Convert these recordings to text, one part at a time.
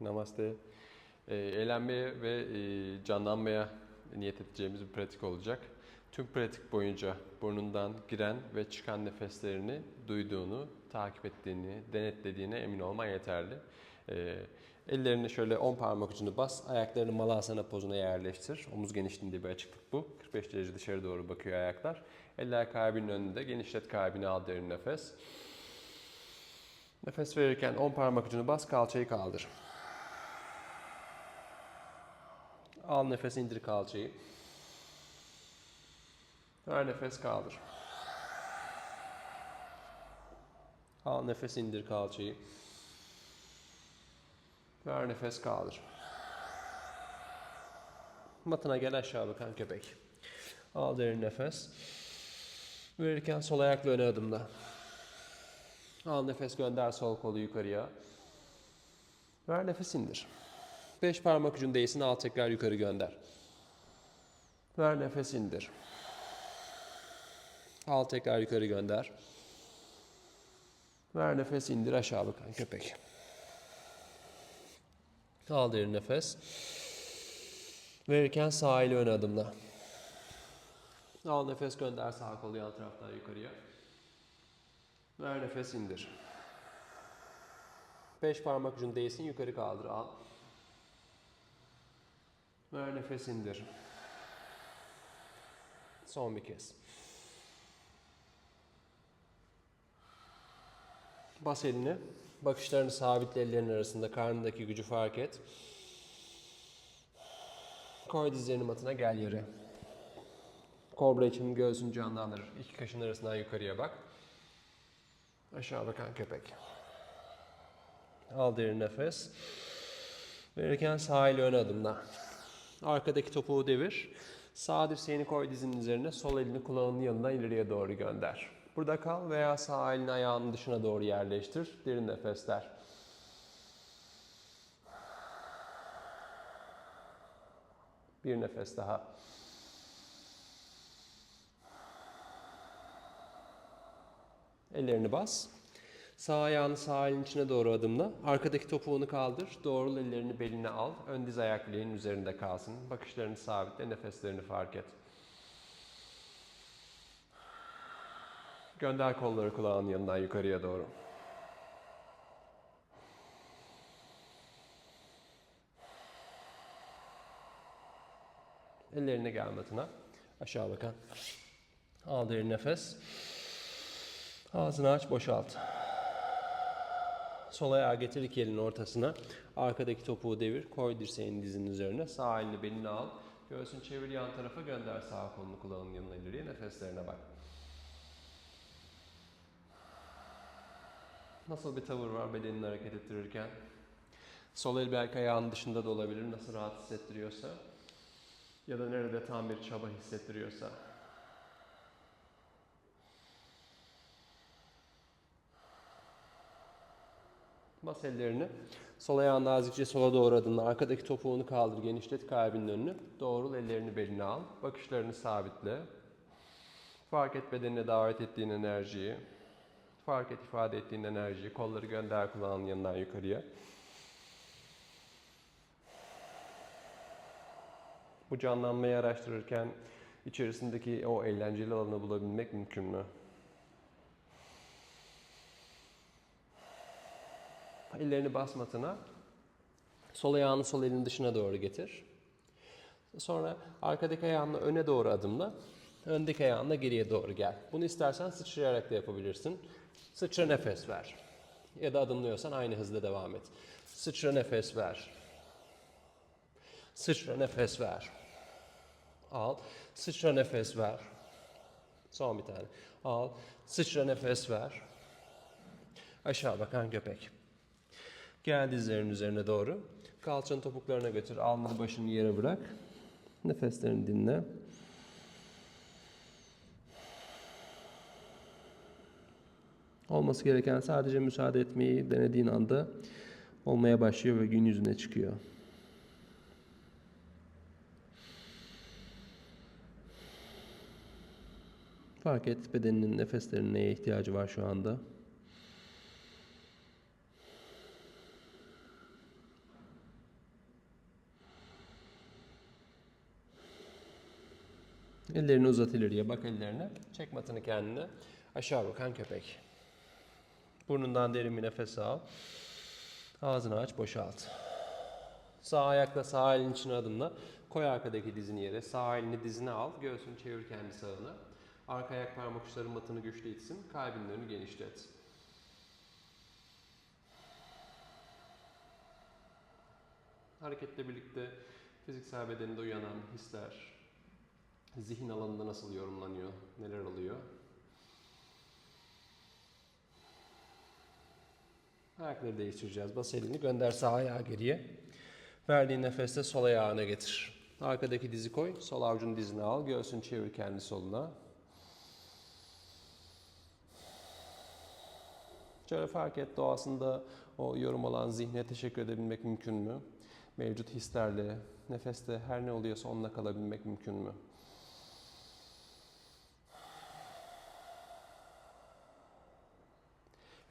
Namaste. Ee, eğlenmeye ve e, canlanmaya niyet edeceğimiz bir pratik olacak. Tüm pratik boyunca burnundan giren ve çıkan nefeslerini duyduğunu, takip ettiğini, denetlediğine emin olman yeterli. Ee, ellerini şöyle 10 parmak ucunu bas, ayaklarını malasana pozuna yerleştir. Omuz genişliğinde bir açıklık bu. 45 derece dışarı doğru bakıyor ayaklar. Eller kalbinin önünde. Genişlet kalbini al derin nefes. Nefes verirken 10 parmak ucunu bas, kalçayı kaldır. Al nefes indir kalçayı. Ver nefes kaldır. Al nefes indir kalçayı. Ver nefes kaldır. Matına gel aşağı bakan köpek. Al derin nefes. Verirken sol ayakla öne adımla. Al nefes gönder sol kolu yukarıya. Ver nefes indir. Beş parmak ucun değsin al tekrar yukarı gönder. Ver nefes indir. Al tekrar yukarı gönder. Ver nefes indir aşağı bakan köpek. Al derin nefes. Verirken sağ eli ön adımla. Al nefes gönder sağ kolu yan taraftan yukarıya. Ver nefes indir. Beş parmak ucun değsin yukarı kaldır al. Ver nefes indir. Son bir kez. Bas elini. Bakışlarını sabitle ellerin arasında karnındaki gücü fark et. Koy dizlerini matına gel yere. Kobra için göğsün canlandır. İki kaşın arasından yukarıya bak. Aşağı bakan köpek. Al derin nefes. Verirken sağ ile ön adımla. Arkadaki topuğu devir. Sağ dirseğini koy dizinin üzerine. Sol elini kulağının yanına ileriye doğru gönder. Burada kal veya sağ elini ayağının dışına doğru yerleştir. Derin nefesler. Bir nefes daha. Ellerini bas. Sağ ayağını sağ elin içine doğru adımla. Arkadaki topuğunu kaldır. Doğrul ellerini beline al. Ön diz ayak bileğin üzerinde kalsın. Bakışlarını sabitle, nefeslerini fark et. Gönder kolları kulağın yanından yukarıya doğru. Ellerine gel matına. Aşağı bakan. Al derin nefes. Ağzını aç, boşalt. Sol ayağı getir iki elin ortasına. Arkadaki topuğu devir. Koy dirseğini dizinin üzerine. Sağ elini beline al. Göğsünü çevir yan tarafa gönder sağ kolunu kulağının yanına ileriye. Nefeslerine bak. Nasıl bir tavır var bedenini hareket ettirirken? Sol el belki ayağının dışında da olabilir. Nasıl rahat hissettiriyorsa. Ya da nerede tam bir çaba hissettiriyorsa. Bas ellerini. Sol ayağını nazikçe sola doğru adımla. Arkadaki topuğunu kaldır. Genişlet kalbinin önünü. Doğrul ellerini beline al. Bakışlarını sabitle. Fark et bedenine davet ettiğin enerjiyi. Fark et ifade ettiğin enerjiyi. Kolları gönder kulağının yanından yukarıya. Bu canlanmayı araştırırken içerisindeki o eğlenceli alanı bulabilmek mümkün mü? Ellerini bas matına. Sol ayağını sol elin dışına doğru getir. Sonra arkadaki ayağınla öne doğru adımla. Öndeki ayağınla geriye doğru gel. Bunu istersen sıçrayarak da yapabilirsin. Sıçra nefes ver. Ya da adımlıyorsan aynı hızla devam et. Sıçra nefes ver. Sıçra nefes ver. Al. Sıçra nefes ver. Son bir tane. Al. Sıçra nefes ver. Aşağı bakan köpek. Gel dizlerin üzerine doğru. Kalçanı topuklarına götür. Alnını başını yere bırak. Nefeslerini dinle. Olması gereken sadece müsaade etmeyi denediğin anda olmaya başlıyor ve gün yüzüne çıkıyor. Fark et bedeninin nefeslerinin neye ihtiyacı var şu anda. Ellerini uzat ileriye, bak ellerine. Çek matını kendine. Aşağı bakan köpek. Burnundan derin bir nefes al. Ağzını aç, boşalt. Sağ ayakla sağ elin içine adımla. Koy arkadaki dizini yere. Sağ elini dizine al. Göğsünü çevir kendi sağına. Arka ayak parmak uçları matını güçlü itsin. Kalbinin önünü genişlet. Hareketle birlikte fiziksel bedeninde uyanan hisler, zihin alanında nasıl yorumlanıyor, neler oluyor? Ayakları değiştireceğiz. Bas elini gönder sağ ayağı geriye. Verdiğin nefeste sol ayağına getir. Arkadaki dizi koy. Sol avucun dizine al. Göğsünü çevir kendi soluna. Şöyle fark et doğasında o yorum olan zihne teşekkür edebilmek mümkün mü? Mevcut hislerle, nefeste her ne oluyorsa onunla kalabilmek mümkün mü?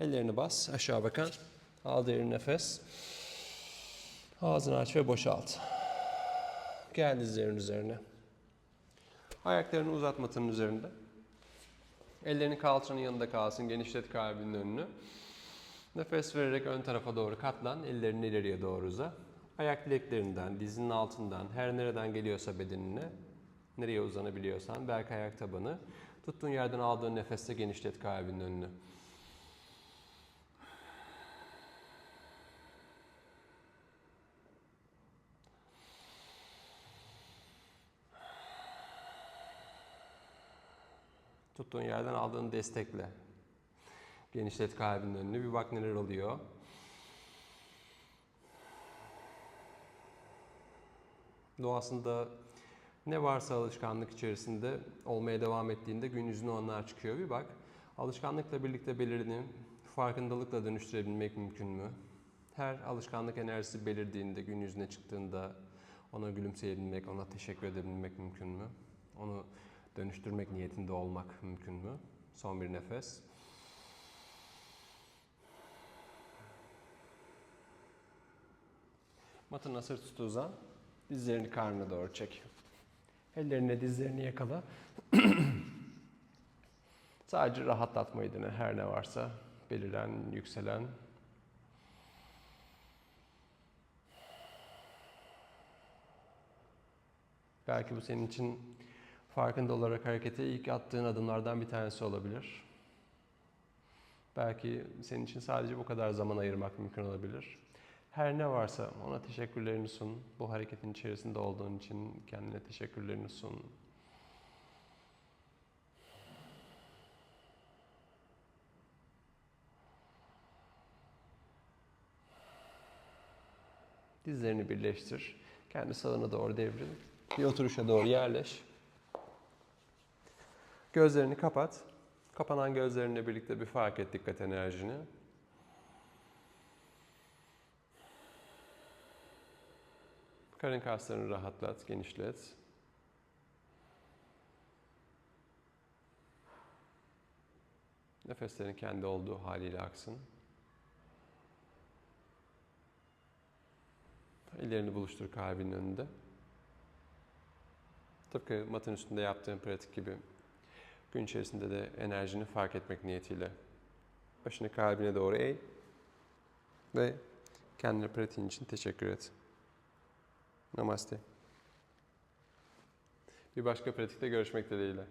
Ellerini bas, aşağı bakan. Al derin nefes. Ağzını aç ve boşalt. Gel dizlerin üzerine. Ayaklarını uzat matının üzerinde. Ellerini kalçanın yanında kalsın. Genişlet kalbinin önünü. Nefes vererek ön tarafa doğru katlan. Ellerini ileriye doğru uza. Ayak bileklerinden, dizinin altından, her nereden geliyorsa bedenine, nereye uzanabiliyorsan, belki ayak tabanı. Tuttuğun yerden aldığın nefeste genişlet kalbinin önünü. Tuttuğun yerden aldığın destekle. Genişlet kalbinin önünü. Bir bak neler oluyor. Doğasında ne varsa alışkanlık içerisinde olmaya devam ettiğinde gün yüzüne onlar çıkıyor. Bir bak. Alışkanlıkla birlikte belirini farkındalıkla dönüştürebilmek mümkün mü? Her alışkanlık enerjisi belirdiğinde, gün yüzüne çıktığında ona gülümseyebilmek, ona teşekkür edebilmek mümkün mü? Onu dönüştürmek niyetinde olmak mümkün mü? Son bir nefes. Matına sırt üstü uzan. Dizlerini karnına doğru çek. Ellerine dizlerini yakala. Sadece rahatlatmayı dene her ne varsa. Beliren, yükselen. Belki bu senin için farkında olarak harekete ilk attığın adımlardan bir tanesi olabilir. Belki senin için sadece bu kadar zaman ayırmak mümkün olabilir. Her ne varsa ona teşekkürlerini sun. Bu hareketin içerisinde olduğun için kendine teşekkürlerini sun. Dizlerini birleştir. Kendi sağına doğru devril. Bir oturuşa doğru yerleş. Gözlerini kapat. Kapanan gözlerinle birlikte bir fark et dikkat enerjini. Karın kaslarını rahatlat, genişlet. Nefeslerin kendi olduğu haliyle aksın. Ellerini buluştur kalbinin önünde. Tıpkı matın üstünde yaptığın pratik gibi gün içerisinde de enerjini fark etmek niyetiyle başını kalbine doğru eğ ve kendine pratiğin için teşekkür et. Namaste. Bir başka pratikte görüşmek dileğiyle.